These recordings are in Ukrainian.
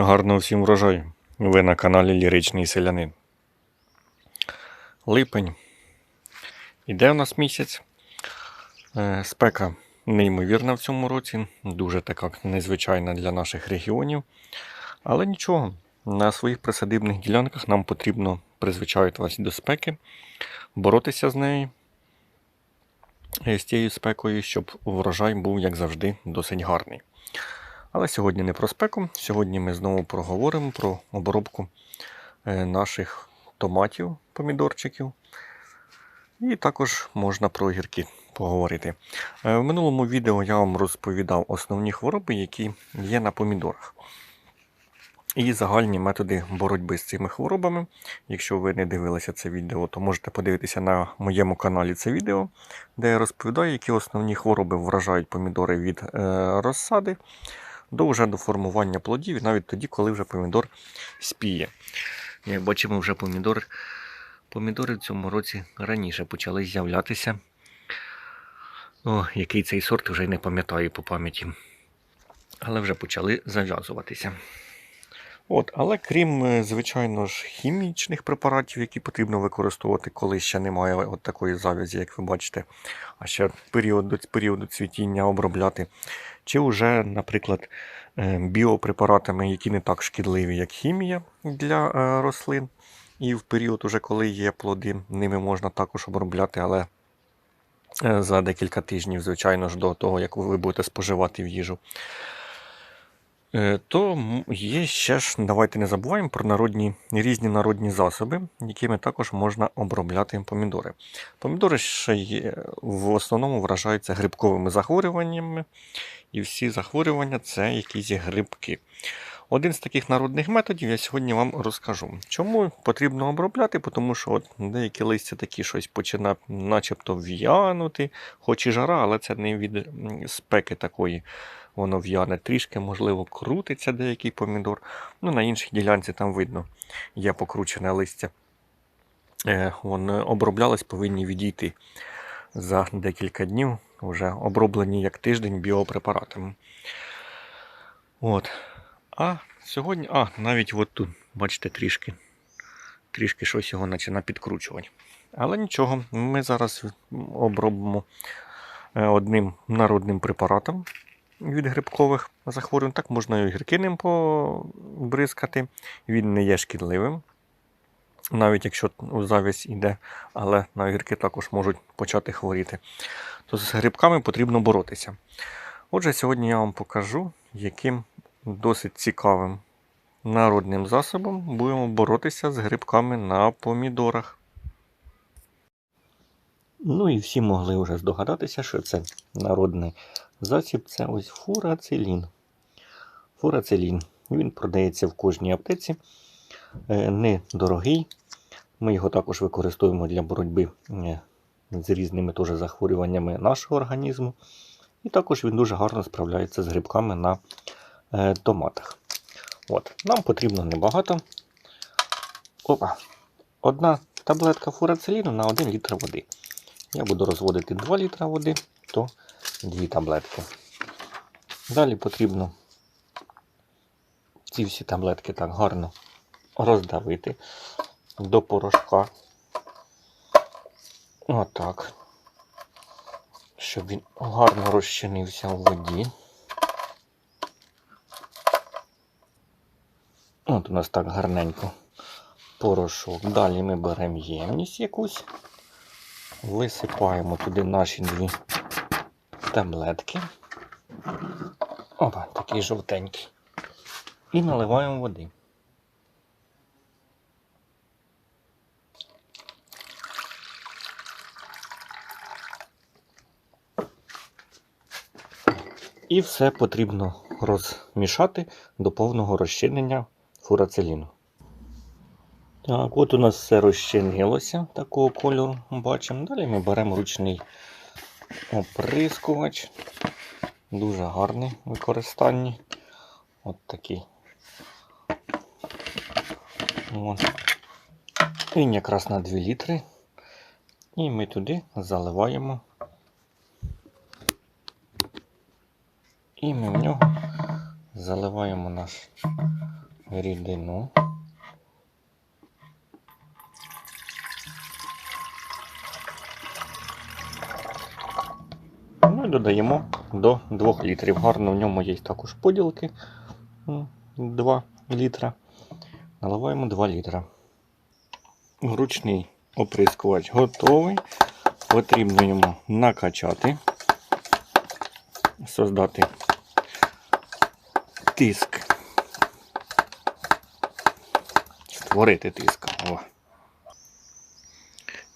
Гарного всім врожаю. Ви на каналі Ліричний Селянин. Липень. Іде у нас місяць. Е, Спека неймовірна в цьому році, дуже така незвичайна для наших регіонів. Але нічого, на своїх присадибних ділянках нам потрібно призвичаюватися до спеки, боротися з нею, е, з тією спекою, щоб врожай був, як завжди, досить гарний. Але сьогодні не про спеку. Сьогодні ми знову проговоримо про обробку е, наших томатів, помідорчиків. І також можна про огірки поговорити. Е, В минулому відео я вам розповідав основні хвороби, які є на помідорах. І загальні методи боротьби з цими хворобами. Якщо ви не дивилися це відео, то можете подивитися на моєму каналі це відео, де я розповідаю, які основні хвороби вражають помідори від е, розсади до вже до формування плодів, навіть тоді, коли вже помідор спіє. Як бачимо, вже помідор, помідори в цьому році раніше почали з'являтися. О, який цей сорт вже й не пам'ятаю по пам'яті. Але вже почали зав'язуватися. От, але крім, е, звичайно ж, хімічних препаратів, які потрібно використовувати, коли ще немає от такої завязі, як ви бачите, а ще період періоду цвітіння обробляти. Чи вже, наприклад, е, біопрепаратами, які не так шкідливі, як хімія для е, рослин. І в період, уже коли є плоди, ними можна також обробляти, але за декілька тижнів, звичайно ж, до того, як ви будете споживати в їжу. Е, То є ще ж, давайте не забуваємо про народні, різні народні засоби, якими також можна обробляти помідори. Помідори ще є, в основному вражаються грибковими захворюваннями, і всі захворювання це якісь грибки. Один з таких народних методів я сьогодні вам розкажу. Чому потрібно обробляти? Тому що от деякі листя такі щось починає начебто в'янути, хоч і жара, але це не від спеки такої. Воно в'яне трішки, можливо, крутиться деякий помідор. Ну, на іншій ділянці там видно, є покручене листя. Е, Вони оброблялись, повинні відійти за декілька днів, вже оброблені як тиждень біопрепаратами. От. А сьогодні, а, навіть от тут, бачите, трішки, трішки щось його починає підкручувати. Але нічого, ми зараз обробимо е, одним народним препаратом від грибкових захворювань. Так можна і огірки ним побризкати. Він не є шкідливим. Навіть якщо завість іде, але на огірки також можуть почати хворіти. То з грибками потрібно боротися. Отже, сьогодні я вам покажу, яким досить цікавим народним засобом будемо боротися з грибками на помідорах. Ну і всі могли вже здогадатися, що це народний засіб це ось фурацилін. Фурацилін. Він продається в кожній аптеці. Е, Недорогий. Ми його також використовуємо для боротьби е, з різними теж захворюваннями нашого організму. І також він дуже гарно справляється з грибками на томатах. От. Нам потрібно небагато. Опа. Одна таблетка фурациліну на 1 літр води. Я буду розводити 2 літра води, то 2 таблетки. Далі потрібно ці всі таблетки так гарно роздавити до порошка. Отак. Щоб він гарно розчинився в воді. От у нас так гарненько порошок. Далі ми беремо ємність якусь, висипаємо туди наші дві таблетки. Опа, такий жовтенький. І наливаємо води. І все потрібно розмішати до повного розчинення фурациліну. Так, от у нас все розчинилося такого кольору. Бачимо. Далі ми беремо ручний оприскувач. Дуже гарний в використанні. От такий. От. Він якраз на 2 літри. І ми туди заливаємо. І ми в нього заливаємо наш рідину. Ну і додаємо до 2 літрів. Гарно в ньому є також поділки 2 літра. Наливаємо 2 літра. Ручний оприскувач готовий. Потрібно йому накачати, создати тиск. Створити тиск. О.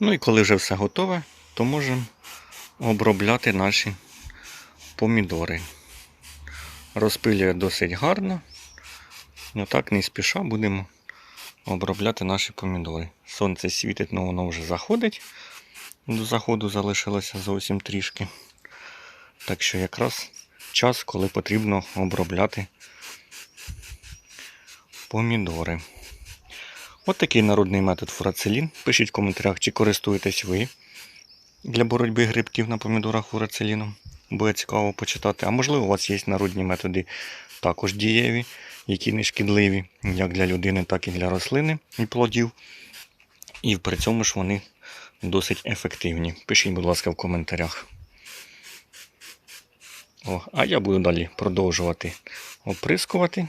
Ну і коли вже все готове, то можемо обробляти наші помідори. Розпилює досить гарно. Ну так не спіша будемо обробляти наші помідори. Сонце світить, але воно вже заходить. До заходу залишилося зовсім трішки. Так що якраз час, коли потрібно обробляти помідори. От такий народний метод фурацелін. Пишіть в коментарях, чи користуєтесь ви для боротьби грибків на помідорах фурацеліном. Буде цікаво почитати. А можливо, у вас є народні методи також дієві, які не шкідливі як для людини, так і для рослини і плодів. І при цьому ж вони досить ефективні. Пишіть, будь ласка, в коментарях. О, а я буду далі продовжувати оприскувати.